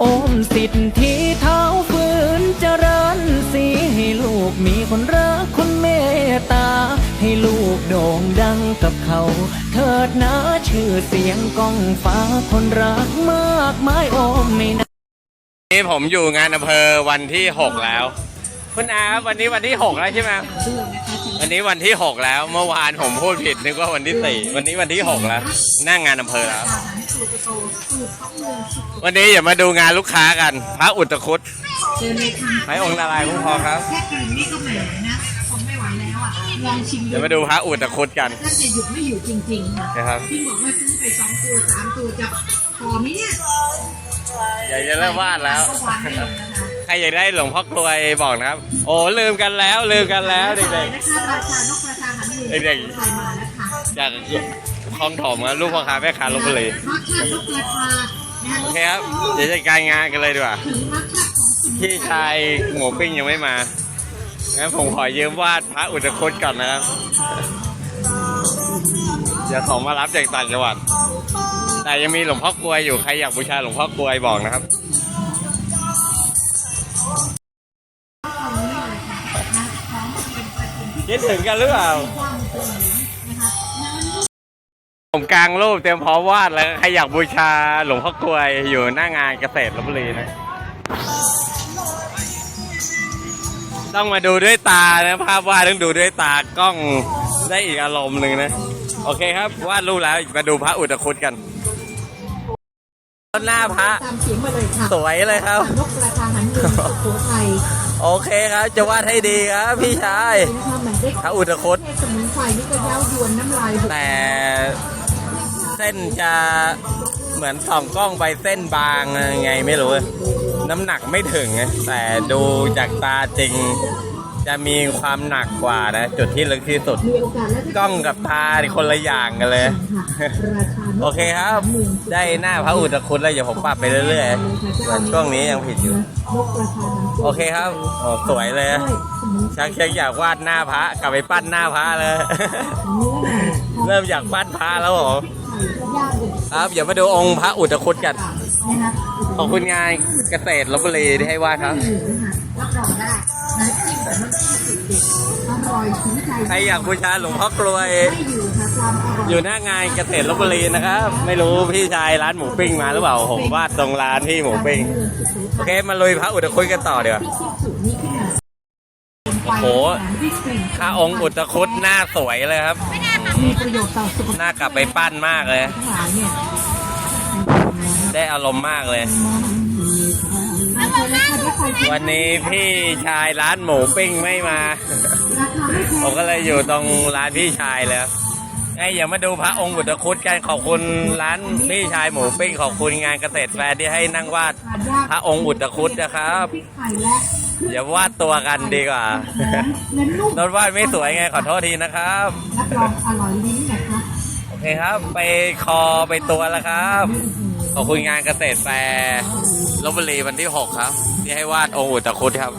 โอมสิทธิเท้าฝืนเจริญสีให้ลูกมีคนรักคนเมตตา ให้ลูกโด่งดังกับเขา เถิดนะชื่อเสียงก้องฟ้าคนรักมากมายโอมไม่นานี่ผมอยู่งานอำเภอวันที่หกแล้ว คุณอาครับวันนี้วันที่หกแล้วใช่ไหม วันนี้วันที่หกแล้ว เมื่อวานผมพูดผิดนึกว่าวันที่สี่วันนี้วันที่หกแล้วนั่งงานอำเภอแล้ว วันนี้อย่ามาดูงานลูกค้ากัน พระอุตคุตเชิญเลยค่ะไม้องค์ละลายคุ้มครองครับ แค่กลิ่นนี่ก็แหมนะผมไม่ไหวแล้วอะลองชิมเดี๋ยวมาดูพระอุตคุตกันท่านจะหยุดไม่อยู่จริงๆค่ะนะครับพี่บอกว่าซื้อไปสองตัวสามตัวจะพอไหมเนี่ย อยากจะเริ่มวาดแล้ว ก็วางให้เลยนะคะใค รอยากได้หลวงพ่อกลวยบอกนะครับ โอ้ลืมกันแล้วลืมกันแล้วเด็กนะคะราชานกราชาหันเด็กๆมาแล้วค่ะๆจากคลองถมครับลูกพ่อค้าแม่ค้าลบบุรีรสชาตินกราชานะโอเคครับเดี๋ยวจัดการงานกันเลยดีกว่าถึงรสชาติของสมุนพี่ชายหมูปิ้งยังไม่มางั้นผมขอยืมวาดพระอุตคตก่อนนะครับเดี๋ยวส่งมารับจากต่างจังหวัดแต่ยังมีหลวงพ่อกลวยอยู่ใครอยากบูชาหลวงพ่อกลวยบอกนะครับ คิดถึงกันหรือเปล่า ผมกลางรูปเตรียมพร้อมวาดแล้วใครอยากบูชาหลวงพ่อกลวยอยู่หน้างานเกษตรลบบุรีนะ ต้องมาดูด้วยตานะ ภาพวาดต้องดูด้วยตากล้องได้อีกอารมณ์หนึ่งนะ โอเคครับวาดรูปแล้วมาดูพระอุตคุตกันต้นหน้าพระ ตามเสียงมาเลยค่ะสวยเลยครับ นกราชาหันมือสุโขทัย โอเคครับจะวาดให้ดีครับพี่ชายนะคะเหมือนได้พระอุตคุตเทศสมุนไพรนี่ก็เย้ายวนน้ำลายหกแต่เส้นจะเหมือนส่องกล้องไปเส้นบางยังไงไม่รู้ น้ำหนักไม่ถึงไงแต่ดูจากตาจริง จะมีความหนักกว่านะ จุดที่ลึกที่สุดมีโอกาสแล้วกล้องกับตานี่คนละอย่างกันเลยค่ะราชานกโอเคครับ ได้หน้าพระอุตคุตแล้วเดี๋ยวผมปรับไปเรื่อยๆส่วนช่วงนี้ยังผิดอยู่นกราชาหัน โอเคครับโอ้สวยเลยชักชักอยากวาดหน้าพระกลับไปปั้นหน้าพระเลย เริ่มอยากปั้นพระแล้วเหรอย่างเลยครับเดี๋ยวมาดูองค์พระอุตคุตกันนะคะขอบคุณงานเกษตรลบบุรีที่ให้วาดครับรับรองได้นะจิ้มกับน้ำจิ้มสุดเด็ดอร่อยถึงใจใครอยากบูชาหลวงพ่อกลวยไม่ อยู่ค่ะความอร่อยอยู่หน้างานเกษตรลบบุรีนะครับ ไม่รู้พี่ชายร้านหมูปิ้งมาหรือเปล่าผมวาดตรงร้านที่หมูปิ้งโอเคมาลุยพระอุตคุตกันต่อเดี๋ยวโอ้โหพระองค์อุตคุตหน้าสวยเลยครับหน้ากลับไปปั้นมากเลย ได้อารมณ์มากเลย วันนี้พี่ชายร้านหมูปิ้งไม่มา ผมก็เลยอยู่ตรงร้านพี่ชายเลยครับ ไอ้อย่ามาดูพระองค์อุตคุตกันขอบคุณร้านพี่ชายหมูปิ้งขอบคุณงานเกษตรแฟร์ที่ให้นั่งวาดพระองค์อุตคุตนะครับอย่าวาดตัวกันดีกว่านนนุ่มรถวาดไม่สวยไงขอโทษทีนะครับรับรองอร่อยลิ้นนะคะโอเคครับ ไปคอไปตัวแล้วครับขอบคุณงานเกษตรแฟร์ลบบุรีวันที่ 6 ครับ ที่ให้วาดองค์อุตคุตครับ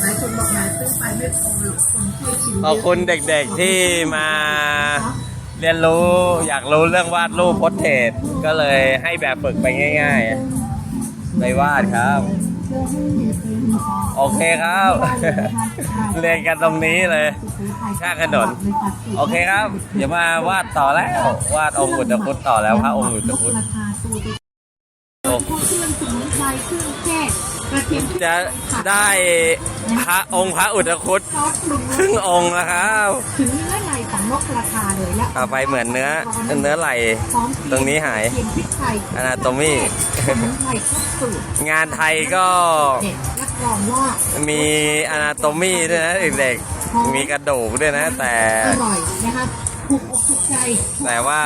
หลายคนบอกมาซื้อไปไม่พอหรอกคนช่วยชิม ขอบคุณเด็กๆที่มาเรียนรู้อยากรู้เรื่องวาดรูปโพสเทรตก็เลยให้แบบฝึกไปง่ายๆไปวาดครับ โอเคครับ เรียนกันตรงนี้เลยข้างถนน โอเคครับ เดี๋ยวมาวาดต่อแล้ว วาดองค์อุตคุตต่อแล้วพระองค์อุตตราคา จะได้พระองค์พระอุตคุตซอสปรุงครึ่งองค์นะครับถึงเนื้อในของนกราคาเลยและต่อไปเหมือนเนื้อเนื้อไหลพร้อมตรงนี้หายเทียมพริกไทย Anatomy สมุนไพรครบสูตรงานไทยก็เด็ดรับรองว่ามีอนาโตมีด้วยนะเด็กๆมีกระดูกด้วยนะ แต่อร่อยนะคะถูกอกถูกใจแต่ว่า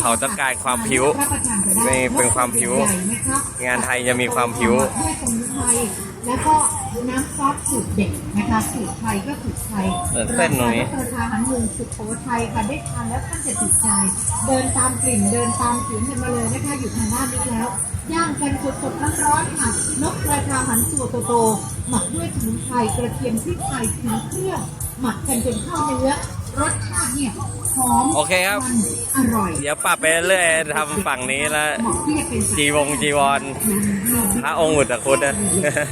เขาต้องการความผิวรับประทานไปได้นี่เป็นความผิวใหญ่ไหมคะงานไทยจะมีความผิวด้ว ยสมุนไพรแล้วก็น้ำซอสสูตรเด็ดนะคะสูตรไทยก็สูตรไทยเออเส้นตรงนี้ ราคาหันมือสุโขทัยค่ะได้ทานแล้วท่านจะติดใจ เดินตามกลิ่นเดินตามเสียงกันมาเลยนะคะอยู่ทางหน้านี้แล้ว ย่างกันสดๆร้อนๆค่ะ นกราคาหันตัวโตๆหมักด้วยสมุนไพรกระเทียมพริกไทยถึงเครื่องหมักกันจนเข้าเนื้อ รสชาติเนี่ยหอมโอเคครับ มันอร่อยเดี๋ยวปรับไปเรื่อยๆทำฝั่งนี้แล้ว เหมาะที่จะเป็นจีวงจีวร พระองค์อุตคุตนะ นะคะ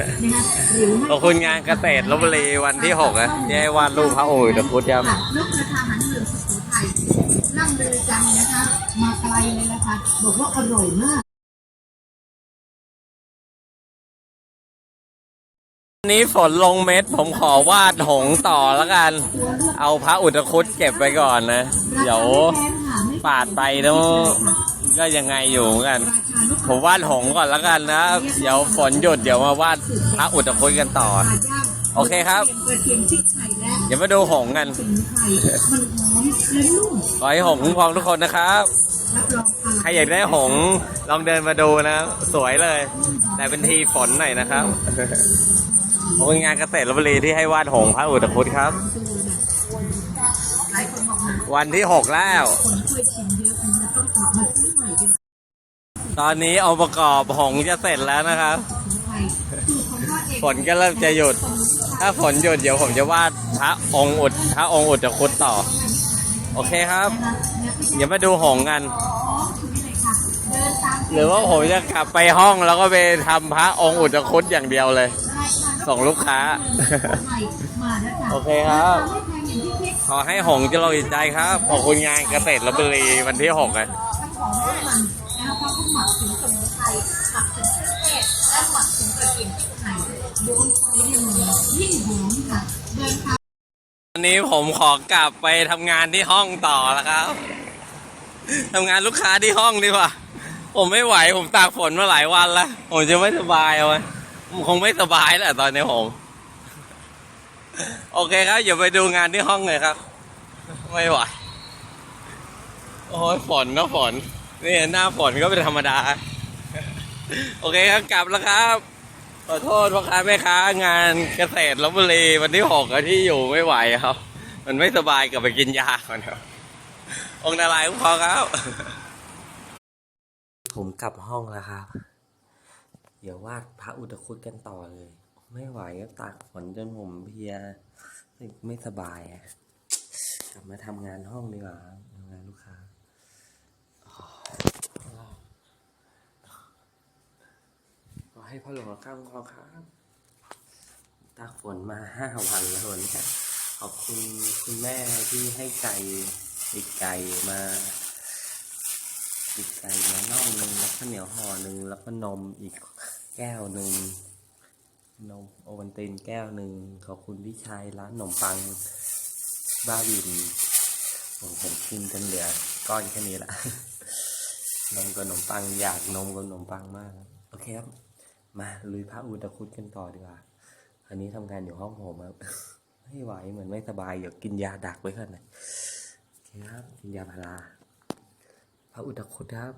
หรือไม่ขอบคุณงานเกษตรลบบุรีวันที่หกนะที่ให้วาดรูปพระองค์อุตคุตครับนกกระทาหันเมืองสุโขทัยนั่งเรือจังนะคะ มาไกลเลยนะคะ บอกว่าอร่อยมาก นนี้ฝนลงเม็ด ผมขอวาดหงต่อแล้วกัน เอาพระอุตคุตเก็บไปก่อนนะ เดี๋ยวปาดไปแล้วก็ยังไงอยู่กัน ผมวาดหงก่อนแล้วกันนะ เดี๋ยวฝนหยุดเดี๋ยวมาวาดพระอุตคุตกันต่อ โอเคครับ เดี๋ยวมาดูหงกันสมุนไพรมันหอมและนุ่มขอให้หงคุ้มครองทุกคนนะครับใครอยากได้หง ลองเดินมาดูนะ สวยเลย แต่เป็นทีฝนหน่อยนะครับ ขอบคุณงานเกษตรลบบุรีที่ให้วาดหงพระอุตคุตครับหลายคนบวันที่หกแล้ว ตอนนี้องค์ประกอบหงจะเสร็จแล้วนะครับ ฝนก็เริ่มจะหยุด ถ้าฝนหยุดเดี๋ยวผมจะวาดพระองค์อุดพระองค์อุตคุตต่อ โอเคครับ เดี๋ยวมาดูหงกันหรือว่าผมจะกลับไปห้องแล้วก็ไปทำพระองค์อุตคุตอย่างเดียวเลย ส่งลูกค้ามาแล้วจ้ะโอเคครับไม่แพงอย่างที่คิดขอให้หงส์เจะลอยใจครับ ขอบคุณงานเกษตรลบบุรีวันที่หกเลยทั้งของน้ำมันแล้วเขาก็หมักถึงสมุนไพรหมักถึงเครื่องเทศและหมักถึงกระเทียมพริกไทยโดนไฟเนี่ยมันยิ่งหอมค่ะเดินทางวันนี้ผมขอกลับไปทำงานที่ห้องต่อแล้วครับทำงานลูกค้าที่ห้องดีกว่า ผมไม่ไหว ผมตากฝนมาหลายวันแล้ว ผมจะไม่สบายเอาไว้ผม คงไม่สบายแหละตอนนี้ผม โอเคครับอย่าไปดูงานที่ห้องเลยครับ ไม่ไหว โอ้ยฝนนะฝนนี่หน้าฝนก็เป็นธรรมดา โอเคครับกลับแล้วครับขอโทษพ่อค้าแม่ค้างานเกษตรลบบุรีวันที่หกที่อยู่ไม่ไหวครับ มันไม่สบายกลับไปกินยาก่อนครับองค์นารายณ์พอครับ ผมกลับห้องแล้วครับ เดี๋ยววาดพระอุตคุตกันต่อเลย ไม่ไหวก็ตากฝนจนผมเพียไม่สบายอะกลับมาทำงานห้องดีกว่าทำงานลูกค้าขอให้พ่อหลวงรักข้ามคอครับตากฝนมาห้าวันแล้ววันนี้ขอบคุณคุณแม่ที่ให้ไก่ติดไก่มา ติดไก่มาน่องหนึ่งแล้วข้าวเหนียวห่อหนึ่งแล้วก็นมอีกแก้วหนึ่งนมโอวันตินแก้วหนึ่งขอบคุณพี่ชายร้านขนมปังบ้าวินผมผมกินจนเหลือก้อนแค่นี้ละนมกับขนมปังอยากนมกับขนมปังมาก โอเคครับ มาลุยพระอุตคุตกันต่อดีกว่า อันนี้ทำงานอยู่ห้องผมครับไม่ไหวเหมือนไม่สบายเดี๋ยวกินยาดักไว้ก่อนหน่อยโอเคครับกินยาพารา ระอุตคุตครับ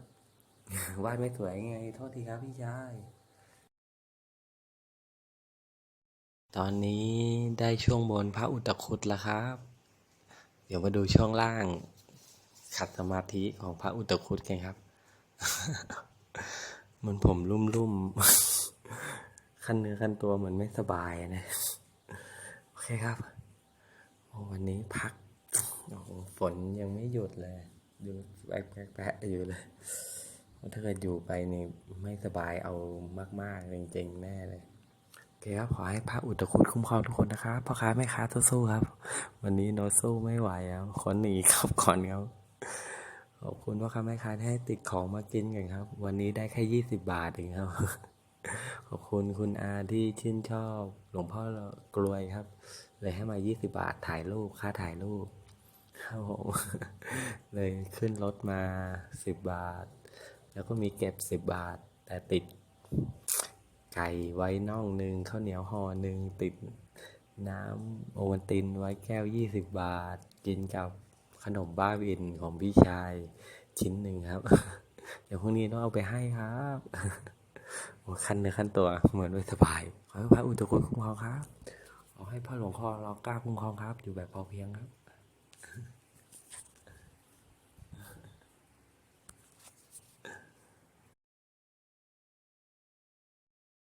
วาดไม่สวยไง โทษทีครับพี่ชาย ตอนนี้ได้ช่วงบนพระอุตคุตแล้วครับ เดี๋ยวมาดูช่วงล่าง ขัดสมาธิของพระอุตคุตกันครับ มันผมรุ่มรุ่มๆ ขั้นเนื้อขั้นตัวเหมือนไม่สบายนะ โอเคครับ วันนี้พัก โอ้ฝนยังไม่หยุดเลย ดูแปะแปะแปะอยู่เลย ถ้าเกิดอยู่ไปนี่ไม่สบายเอามาก ๆ จริง ๆ แน่เลยโอเคครับขอให้พระอุตคุตคุ้มครองทุกคนนะครับพ่อค้าแม่ค้าสู้ๆครับ วันนี้โนสู้ไม่ไหวแล้วขอหนีครับก่อนครับขอบคุณพ่อค้าแม่ค้าที่ให้ติดของมากินกันครับ วันนี้ได้แค่ยี่สิบบาทเองครับขอบคุณคุณอาที่ชื่นชอบ หลวงพ่อกลวยครับ เลยให้มายี่สิบาทถ่ายรูป ค่าถ่ายรูป ครับผมเลยขึ้นรถมาสิบบาท แล้วก็มีเก็บสิบบาท แต่ติดไก่ไว้น่องหนึ่งข้าวเหนียวห่อหนึ่งติดน้ำโอวัลตินไว้แก้วยี่สิบบาท กินกับขนมบ้าบินของพี่ชายชิ้นหนึ่งครับ เดี๋ยวพรุ่งนี้ต้องเอาไปให้ครับโอ้คันเนื้อคันตัวเหมือนไม่สบาย ขอให้พระอุตคุตคุ้มครองครับ ขอให้พ่อหลวงพ่อรอกล้าคุ้มครองครับ อยู่แบบพอเพียงครับ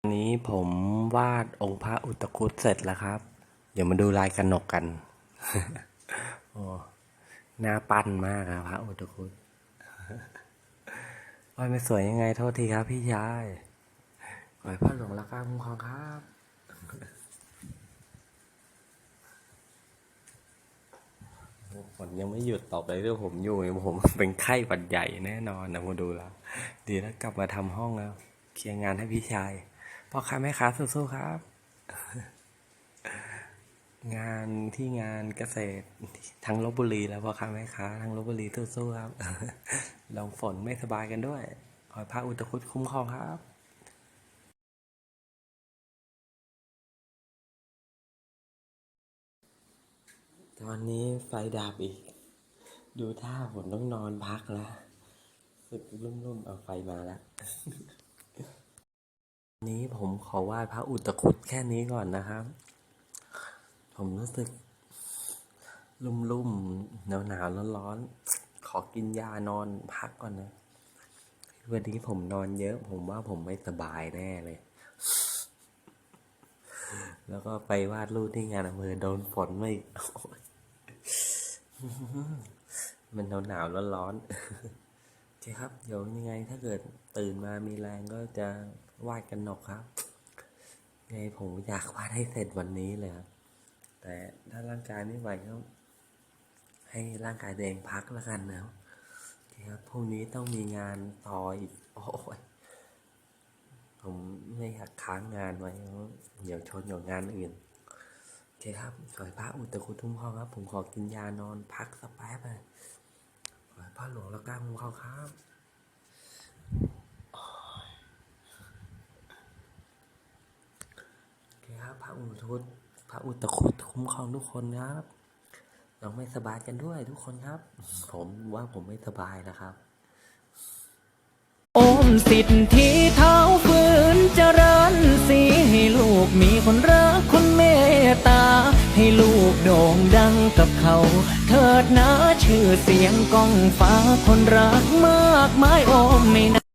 นนี้ผมวาดองค์พระอุตคุตเสร็จแล้วครับ เดี๋ยวมาดูลายกระหนกกันโอ้หน้าปั้นมากอะพระอุตคุตว่าไม่สวยยังไงโทษทีครับพี่ชายขอให้พระหลวงรักษาคุ้มครองครับ ฝ นยังไม่หยุดตอบเลยด้วยผมอยู่ผมเป็นไข้หวัดใหญ่แน่นอนนะมาดูแล้ว ดีแล้วกลับมาทำห้องแล้ว เคลียร์งานให้พี่ชายพ่อค้าแม่ค้าสู้ๆครับ งานที่งานเกษตรทั้งลบบุรีแล้วพ่อค้าแม่ค้าทั้งลบบุรีสู้ๆครับลองฝนไม่สบายกันด้วยขอพระอุตคุตคุ้มครองครับ ตอนนี้ไฟดับอีก ดูท่าผมต้องนอนพักแล้วสึกรุ่มๆเอาไฟมาแล้วนี้ผมขอไหว้พระอุตคุตแค่นี้ก่อนนะครับ ผมรู้สึก รุ่มๆหนาวๆร้อนๆขอกินยานอนพักก่อนนะ วันนี้ผมนอนเยอะ ผมว่าผมไม่สบายแน่เลย แล้วก็ไปวาดรูปที่งานอำเภอโดนฝนไมาอีกโอ๊ย มันหนาวหนาวร้อนร้อนโอเคครับ เดี๋ยวยังไงถ้าเกิดตื่นมามีแรงก็จะวาดกันหนกครับยังไงผมอยากวาดให้เสร็จวันนี้เลยครับ แต่ถ้าร่างกายไม่ไหวก็ให้ร่างกายตัวเองพักแล้วกันนะครับโอเคครับ พรุ่งนี้ต้องมีงานต่ออีก โอ้ยผมไม่อยากค้างงานไว้ เดี๋ยวชนกับงานอื่น เคครับขอให้พระอุตตคุทุ่มพ่อครับ ผมขอกินยานอนพักสักแป๊บเลยขอให้พระหลวงรักษาคุ้มครองครับโอเคครับพระอุตตคุพระอุตตคุตคุ้มครองทุกคนครับเราไม่สบายกันด้วยทุกคนครับ ผมว่าผมไม่สบายนะครับโอมสิทธิเท้าฟื้นเจริญสีให้ลูกมีคนรักคน ตา ให้ลูกโด่งดังกับเขา เถิดนะชื่อเสียงก้องฟ้าคนรักมากมายโอมไม่